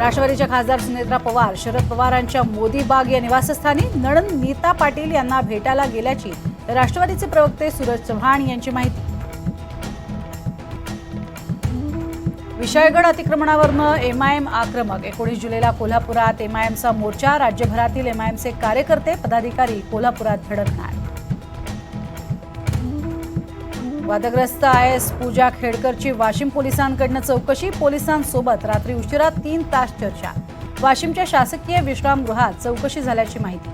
राष्ट्रवादीच्या खासदार सुनेत्रा पवार शरद पवारांच्या मोदी बाग या निवासस्थानी नणन नीता पाटील यांना भेटायला गेल्याची राष्ट्रवादीचे प्रवक्ते सूरज चव्हाण यांची माहिती. विशाळगड अतिक्रमणावरनं एमआयएम आक्रमक. एकोणीस जुलैला कोल्हापुरात एमआयएमचा मोर्चा राज्यभरातील एमआयएमचे कार्यकर्ते पदाधिकारी कोल्हापुरात धडकणार. वादग्रस्त आय एस पूजा खेडकरची वाशिम पोलिसांकडनं चौकशी. पोलिसांसोबत रात्री उशिरा तीन तास चर्चा. वाशिमच्या शासकीय विश्रामगृहात चौकशी झाल्याची माहिती.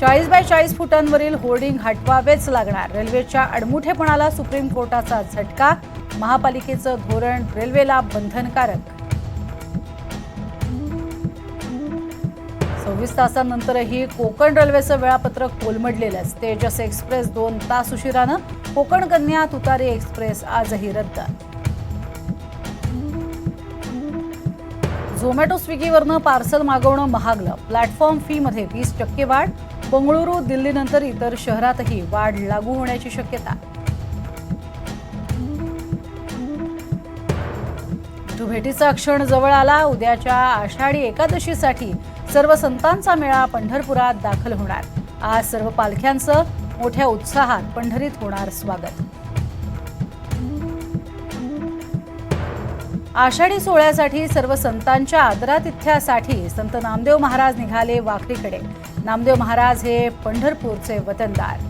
चाळीस बाय चाळीस फुटांवरील होर्डिंग हटवावेच लागणार. रेल्वेच्या अडमुठेपणाला सुप्रीम कोर्टाचा झटका. महापालिकेचं धोरण रेल्वेला बंधनकारक. चोवीस तासांनंतरही कोकण रेल्वेचं वेळापत्रक कोलमडलेलंच तेजस एक्सप्रेस दोन तास उशिरानं कोकण कन्या तुतारी एक्सप्रेस आजही रद्द. झोमॅटो स्विगीवरनं पार्सल मागवणं महागलं. प्लॅटफॉर्म फीमध्ये वीस टक्के वाढ. बंगळुरू दिल्लीनंतर इतर शहरातही वाढ लागू होण्याची शक्यता. भेटीचा क्षण जवळ आला. उद्याच्या आषाढी एकादशीसाठी सर्व संतांचा मेळा पंढरपुरात दाखल होणार. आज सर्व पालख्यांचं मोठ्या उत्साहात पंढरीत होणार स्वागत. आषाढी सोहळ्यासाठी सर्व संतांच्या आदरातिथ्यासाठी संत नामदेव महाराज निघाले वाखरीकडे नामदेव महाराज हे पंढरपूरचे वतनदार.